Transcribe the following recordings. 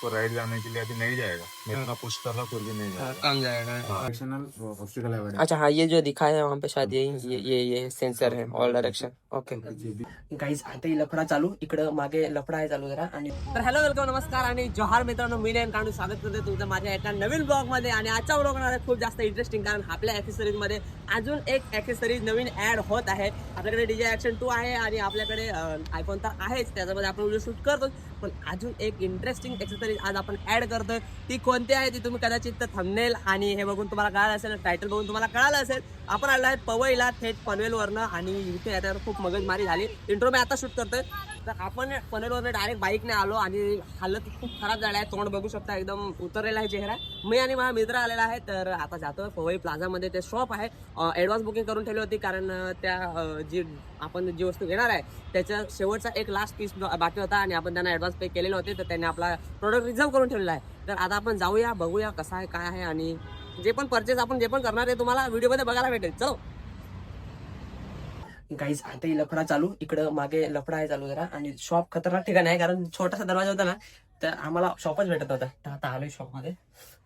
तो राइट जाने के लिए अभी नहीं जाएगा। मैं इतना पुश कर रहा फिर भी नहीं हाँ, जाएगा। कम जाएगा डायरेक्शनल अच्छा हाँ ये जो दिखा है वहाँ पे शायद यही ये ये ये सेन्सर है ऑल डायरेक्शन ओके गाईज आता ही लफडा चालू इकडं मागे लफडा आहे चालू जरा आणि तर हॅलो वेलकम नमस्कार आणि जोहार मित्रांनो मी नेन काढून स्वागत करते तुमचं माझ्या एका नवीन ब्लॉगमध्ये आणि आजचा ब्लॉग आहे खूप जास्त इंटरेस्टिंग कारण आपल्या ऍक्सेसरीजमध्ये अजून एक ऍक्सेसरीज नवीन ऍड होत आहे. आपल्याकडे डीजे ऍक्शन टू आहे आणि आपल्याकडे आयफोन तर आहेच त्याच्यामध्ये आपण व्हिडिओ शूट करतो पण अजून एक इंटरेस्टिंग ऍक्सेसरीज आज आपण ऍड करतोय. ती कोणती आहे ती तुम्ही कदाचित थंबनेल आणि हे बघून तुम्हाला कळालं असेल टायटल बघून तुम्हाला कळालं असेल. आपण आलो आहे पवईला थेट पनवेलवरनं आणि इथे आता खूप मगजमारी झाली. इंट्रो मी आता शूट करतोय. तर आपण पनवेलवरून डायरेक्ट बाईकने आलो आणि हालत खूप खराब झाला आहे. तोंड बघू शकता एकदम उतरलेला आहे चेहरा. मी आणि माझा मित्र आलेला आहे तर आता जातो पवई प्लाझामध्ये ते शॉप आहे. ॲडव्हान्स बुकिंग करून ठेवली होती कारण त्या जी आपण जी वस्तू घेणार आहे त्याच्या शेवटचा एक लास्ट पीस बाकी होता आणि आपण त्यांना ॲडव्हान्स पे केलेले होते तर त्यांनी आपला प्रोडक्ट रिझर्व करून ठेवलेला आहे. तर आता आपण जाऊया बघूया कसा आहे काय आहे आणि जे पण परचेस आपण जे पण करणार आहे तुम्हाला व्हिडिओमध्ये बघायला भेटेल. चलो. गाईज आता ही लफडा चालू. इकडं मागे लफडा आहे चालू जरा. आणि शॉप खतरनाक ठिकाणी आहे कारण छोटासा दरवाजा होता ना तर आम्हाला शॉपच भेटत होता तर आता आलोय शॉपमध्ये.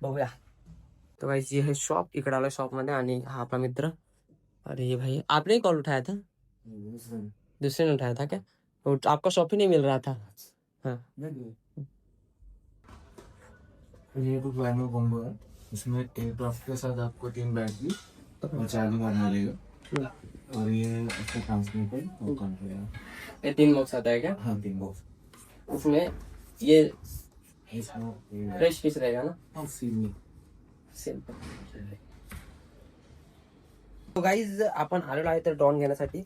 बघूया. तो गाइस ये है शॉप इकडे आलोय शॉपमध्ये आणि हा आपला मित्र. अरे ये भाई आपने कॉल उठाया था? दूसरे ने उठाया था क्या? वो आपका शॉप ही नहीं मिल रहा था। हाँ। ये तो प्लानो कॉम्बो है। इसमें एयरक्राफ्ट के साथ आपको तीन बैटरी और चार्जिंग वाला मिलेगा और ये इसका ट्रांसमीटर और कंट्रोलर ये तीन बॉक्स आता है क्या? हाँ तीन बॉक्स उसमें ये फ्रेश पीस रहेगा ना? हाँ सीमी गाईज आपण आलेलो आहे तर ड्रोन घेण्यासाठी.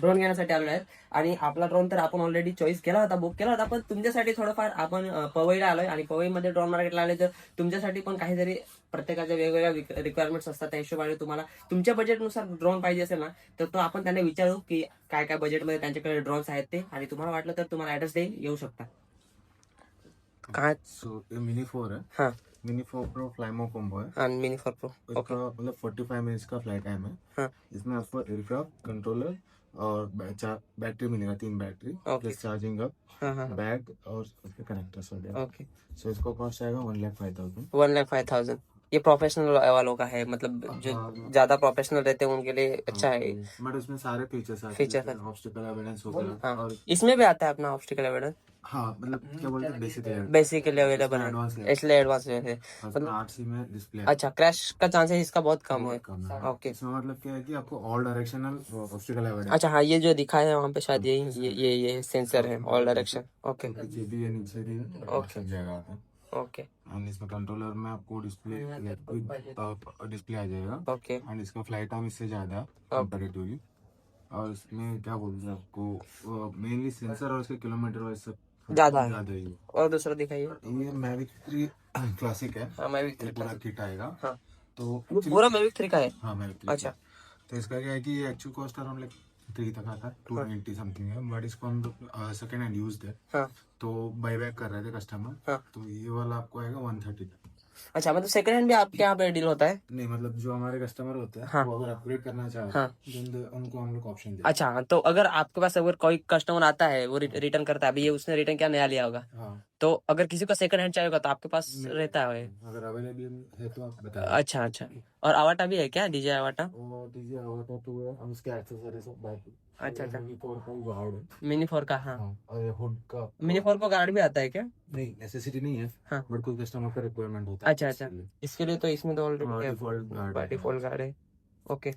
ड्रोन घेण्यासाठी आलेलो आहे. आणि आपला ड्रोन तर आपण ऑलरेडी चॉईस केला होता बुक केला होता पण तुमच्यासाठी थोडंफार आपण पवईला आलोय. आणि पवईमध्ये ड्रोन मार्केटला आले तर तुमच्यासाठी पण काहीतरी प्रत्येकाच्या वेगवेगळ्या रिक्वायरमेंट्स असतात. त्या हिशोबाने तुम्हाला तुमच्या बजेटनुसार ड्रोन पाहिजे असेल ना तर तो आपण त्यांना विचारू की काय काय बजेटमध्ये त्यांच्याकडे ड्रोन्स आहेत ते. आणि तुम्हाला वाटलं तर तुम्हाला ऍड्रेस देईल येऊ शकता. काय मिनी फोर. हाँ. Mini four pro fly more combo है आणि मिनी फॉर प्रो इसका मतलब फोर्टी फाइव मिनट्स का फ़्लाइट टाइम है। हाँ। इसमें आपको एयरक्राफ्ट कंट्रोलर और बैटरी मिलेगा तीन बैटरी. प्लस चार्जिंग अप हाँ हाँ बैग और उसके कनेक्टर्स वगैरह ओके सो इसको कॉस्ट आएगा one lakh five thousand one lakh five thousand ये प्रोफेशनल वालों का है मतलब जो हाँ। ज़्यादा प्रोफेशनल रहते हैं उनके लिए अच्छा है। बट उसमें सारे फीचर्स हैं ऑब्स्टिकल एविडेंस हो। गया हाँ। और इसमें भी आता है अपना ऑब्स्टिकल एविडेंस हाँ मतलब क्या बोलते हैं बेसिक है बेसिकली अवेलेबल है। इसलिए एडवांस है उसमें आठ में डिस्प्ले अच्छा क्रैश का चांसेस इसका बहुत कम है। ओके इसमें मतलब क्या है कि आपको ऑल डायरेक्शनल ऑब्स्टिकल एविडेंस अच्छा हाँ ये जो दिखा है वहाँ पे शायद यही ये ये ये सेंसर है ऑल डायरेक्शन ओके ये भी है नीचे भी Okay. जगह है। ओके एंड इसमें कंट्रोलर में आपको डिस्प्ले डिस्प्ले आ जाएगा। ओके एंड इसका फ़्लाइट टाइम इससे ज़्यादा कंपेरेटिवली और इसमें क्या बोलते हैं आपको मेनली सेंसर और इसके किलोमीटर वाइज सब ज़्यादा है। ही है। और दूसरा दिखाइए। ये मैविक थ्री क्लासिक है। हाँ मैविक थ्री पूरा किट आएगा। हाँ। तो पूरा मैविक थ्री का है? हाँ मैविक अच्छा। तो इसका क्या है कि ये actual cost around like three तक आता है टू नाइन्टी समथिंग है। बट इसको हम लोग सेकेंड हैंड यूज़ है। हाँ। तो बाई बैक कर रहे थे कस्टमर हाँ। तो ये वाला आपको आएगा वन थर्टी अच्छा मतलब सेकंड हैंड भी आपके यहाँ पे डील होता है? नहीं मतलब जो हमारे कस्टमर होते हैं हाँ। वो अगर अपग्रेड करना चाहते हाँ। हैं उनको हम लोग ऑप्शन देते अच्छा तो अगर आपके पास अगर कोई कस्टमर आता है वो रिटर्न करता है अभी ये उसने रिटर्न क्या नया लिया होगा। हाँ। तो अगर किसी को सेकंड हैंड चाहिए होगा तो आपके पास रहता है। अगर अवेलेबल है तो आप बता अच्छा अच्छा। और आवाटा भी है क्या? DJI Avata? DJI Avata two है। हम उसके एक्सेसरीज बैक अच्छा अच्छा। फोर का गार्ड है। मिनी फोर का हाँ। हाँ और हुड का मिनी फोर का गार्ड भी आता है क्या? नहीं नेसेसिटी नहीं है हाँ। बट कोई कस्टमर का रिक्वायरमेंट होता है अच्छा अच्छा। इसके लिए। तो इसमें तो ऑलरेडी। डिफ़ॉल्ट गार्ड है? ओके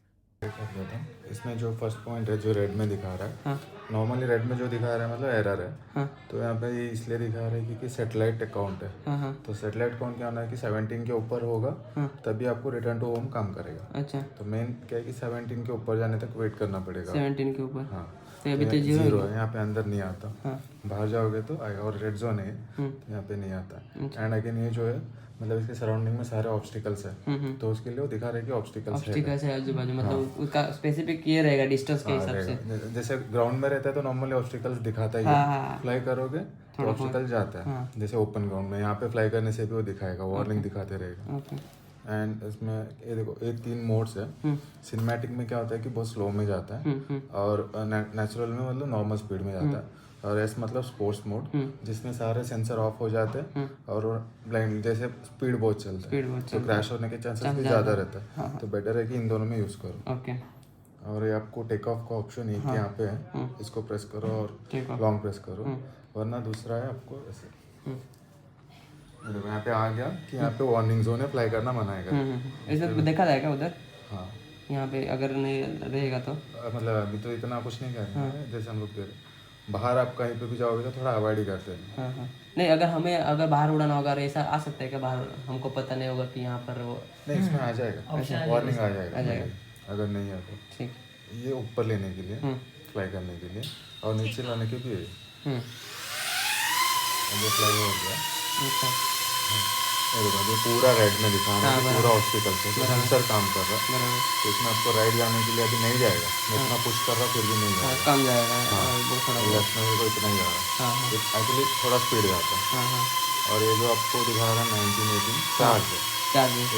इसमें जो फ़र्स्ट पॉइंट है जो रेड में दिखा रहा है। हाँ। नॉर्मली रेड में जो दिखा रहा है मतलब एरर है। हाँ। तो यहाँ पे ये इसलिए दिखा रहा है क्योंकि सेटेलाइट अकाउंट है। हाँ हाँ। तो सेटेलाइट अकाउंट क्या होना है कि 17 के ऊपर होगा हाँ। तभी आपको रिटर्न टू होम काम करेगा। अच्छा। तो मेन क्या है कि 17 के ऊपर जाने तक वेट करना पड़ेगा। सेवनटीन के ऊपर? हाँ। तो अभी तो ज़ीरो ज़ीरो है। यहाँ पे अंदर नहीं आता। हाँ। बाहर जाओगे तो आएगा और रेड जोन है हम्म। तो यहाँ पे नहीं आता। अच्छा। एंड अगेन ये जो है मतलब इसके सराउंडिंग में सारे ऑब्स्टिकल्स है। हम्म हम्म तो उसके लिए वो दिखा रहे कि ऑब्स्टिकल्स है। ठीक है आजू बाजू मतलब उसका स्पेसिफिक ये रहेगा डिस्टेंस के हाँ, हिसाब से। जैसे ग्राउंड में रहता है तो नॉर्मली ऑब्स्टिकल्स दिखाता ही हाँ। है हाँ। फ्लाई करोगे तो ऑब्स्टिकल जाता है। हाँ। जैसे ओपन ग्राउंड में यहाँ पे फ्लाई करने से भी वो दिखाएगा वार्निंग दिखाते रहेगा। एंड इसमें ये देखो ये तीन मोड्स है। हम्म। सिनेमैटिक में क्या होता है कि बहुत स्लो में जाता है। हम्म हम्म। और नेचुरल में मतलब नॉर्मल स्पीड में जाता है। और एस मतलब स्पोर्ट्स मोड हम्म। जिसमें सारे सेंसर ऑफ़ हो जाते हैं और ब्लाइंड जैसे स्पीड बहुत चलता है। तो क्रैश होने के चांसेस भी ज़्यादा रहता है। तो बेटर है कि इन दोनों में यूज़ करो। ओके और ये आपको टेक ऑफ़ का ऑप्शन एक यहाँ पे है। इसको प्रेस करो और लॉन्ग प्रेस करो। वरना दूसरा है आपको ऐसे। यहाँ पे आ गया कि यहाँ पे वार्निंग जोन है फ्लाई करना मना है हम्म, देखा जाएगा उधर? हाँ। यहाँ पे अगर नहीं रहेगा तो? मतलब अभी तो इतना कुछ नहीं करना है। जैसे हम लोग दे रहे हैं। बाहर आप कहीं पे भी जाओगे तो थोड़ा अवॉइड ही करते हैं। हाँ हाँ। नहीं अगर हमें अगर बाहर उड़ाना होगा ऐसा आ सकता है कि बाहर हमको पता नहीं होगा कि यहाँ पर वो नहीं इसमें आ जाएगा। वार्निंग आ जाएगा। अगर नहीं है तो। ठीक। ये ऊपर लेने के लिए फ्लाई करने के लिए और नीचे लाने के लिए। हम्म। फ्लाई हो गया। अच्छा। ये पूरा रेड में दिखा रहा है पूरा हॉस्पिटल से तो सेंसर काम कर रहा है। तो इसमें आपको राइड जाने के लिए अभी नहीं जाएगा। मैं इतना पुश कर रहा फिर भी नहीं हाँ, जाएगा। कम जाएगा। हाँ, लेफ़्ट में भी तो इतना ही जा रहा हाँ। हाँ है। एक्चुअली थोड़ा स्पीड जाता है। हाँ हाँ। और ये जो आपको दिखा रहा है नाइनटीन एटीन चार्ज है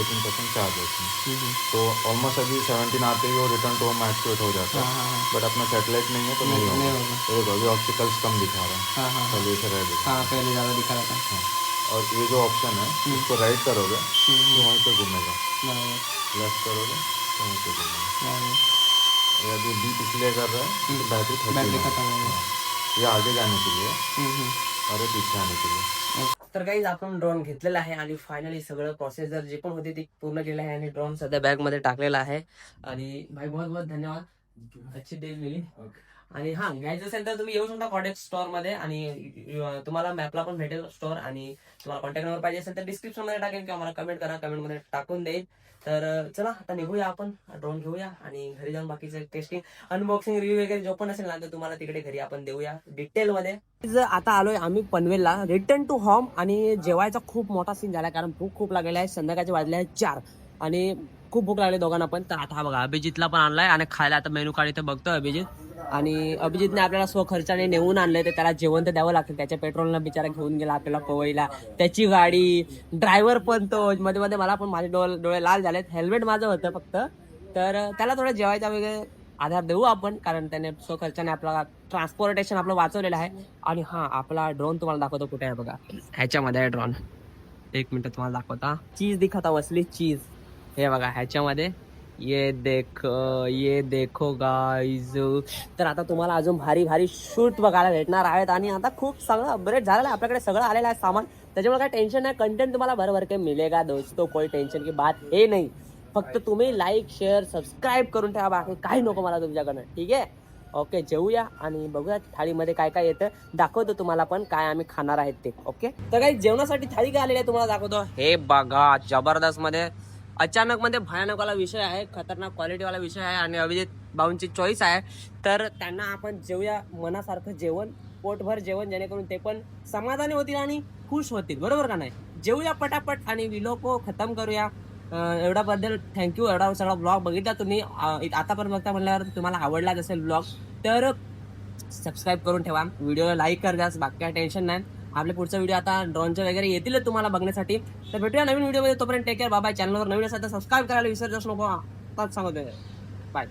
एटीन परसेंट चार्ज है इसमें। हम्म, हम्म, तो ऑलमोस्ट अभी सेवनटीन आते ही वो रिटर्न टू होम एक्टिवेट हो जाता हाँ। है हाँ हाँ। बट अपना सेटेलाइट नहीं है तो नहीं होगा। तो देखो अभी ऑप्टिकल्स कम दिखा रहा है। हाँ हाँ पहले से रेड दिखा हाँ पहले ज़्यादा दिखा रहा था। हाँ। और ये जो ऑप्शन है इसको राइट करोगे हम्म, तो वहीं पे घूमेगा। लेफ़्ट करोगे तो वहीं पे घूमेगा। बराबर ये बीप इसलिए कर रहा है कि बैटरी बैटरी खत्म हो गई ये आगे जाने के लिए। हम्म, हम्म. और ये पीछे आने के लिए। तर काही आपण ड्रोन घेतलेला आहे आणि फायनली सगळं प्रोसेसर जे पण होती ती पूर्ण केलं आहे आणि ड्रोन सध्या बॅग मध्ये टाकलेला आहे. आणि भाई बहुत बहुत धन्यवाद. अच्छी डील मिली. आणि हा घ्यायचं असेल तर तुम्ही येऊ शकता कॉन्टॅक्ट स्टोअरमध्ये आणि तुम्हाला मॅपला पण भेटेल स्टोअर आणि तुम्हाला कॉन्टॅक्ट नंबर पाहिजे असेल तर डिस्क्रिप्शनमध्ये टाकेल किंवा मला कमेंट करा कमेंटमध्ये टाकून देईल. तर चला आता निघूया आपण ड्रोन घेऊया आणि घरी जाऊन बाकीचं टेस्टिंग अनबॉक्सिंग रिव्ह्यू वगैरे जो पण असेल ना तर तुम्हाला तिकडे घरी आपण देऊया डिटेल मध्ये. आता आलोय आम्ही पनवेलला. रिटर्न टू होम आणि जेवायचा खूप मोठा सीन झाला कारण भूक खूप लागलेला आहे. संध्याकाळचे वाजले आहे चार. आणि खूप भूक लागली दोघांना पण. तर आता हा बघा अभिजितला पण आणलाय आणि खायला आता मेनू कार्ड इथे बघतोय अभिजित. आणि अभिजितने आपल्याला स्वखर्चाने नेऊन आणलंय तर त्याला जेवण तर द्यावं लागतं. त्याच्या पेट्रोलनं बिचारा घेऊन गेला आपल्याला पवईला त्याची गाडी ड्रायव्हर पण तो. मध्ये मध्ये मला पण माझे डोळे डोळे लाल झालेत. हेल्मेट माझं होतं फक्त. तर त्याला थोडं जेवायचा वगैरे आधार देऊ आपण कारण त्याने स्वखर्चाने आपला ट्रान्सपोर्टेशन आपलं वाचवलेलं आहे. आणि हा आपला ड्रोन तुम्हाला दाखवतो कुठे आहे बघा. ह्याच्यामध्ये आहे ड्रोन. एक मिनिट तुम्हाला दाखवता. चीज दिखता वसली चीज. हे बघा ह्याच्यामध्ये ये देख ये देखो गाईज तर आता तुम्हाला अजून भारी भारी शूट बघायला भेटणार आहेत आणि आता खूप सगळं अपग्रेड झालेलं आहे. आपल्याकडे सगळं आलेलं आहे सामान. त्याच्यामुळे काय टेन्शन नाही कंटेंट तुम्हाला बरोबर काही मिलेगा दोस्तो कोई टेन्शन की बात हे नाही. फक्त तुम्ही लाईक शेअर सबस्क्राईब करून ठेवा बाकी काही नको मला तुमच्याकडनं ठीक आहे? ओके जेवूया आणि बघूया थाळीमध्ये काय काय येतं. दाखवतो तुम्हाला पण काय आम्ही खाणार आहेत ते ओके तर काही जेवणासाठी थाळी काय आलेली आहे तुम्हाला दाखवतो. हे बघा जबरदस्त मध्ये अचानक मध्ये भयानक वाला विषय आहे खतरनाक क्वालिटी वाला विषय आहे आणि अभिजित भाऊंची चॉईस आहे. तर त्यांना आपण जेवूया मनासारखं जेवण पोटभर जेवण जेणेकरून ते पण समाधानी होतील आणि खुश होतील. बरोबर का नाही? जेवूया पटापट आणि विलोको खतम करूया. एवढ्याबद्दल थँक्यू एवढा सगळा ब्लॉग बघितला तुम्ही. आता आतापर्यंत बघता म्हणल्यावर तुम्हाला आवडलाच असेल ब्लॉग तर सबस्क्राईब करून ठेवा. व्हिडिओला लाईक कर द्यास बाकी काय टेन्शन नाही. आपले पुढचा व्हिडिओ आता ड्रॉनचे वगैरे येतील तुम्हाला बघण्यासाठी. तर भेटूया नवीन व्हिडिओमध्ये तोपर्यंत टेक केअर बाबा चॅनलवर नवीन असेल तर सबस्क्राईब करायला विसरतच नको. आताच सांगतोय बाय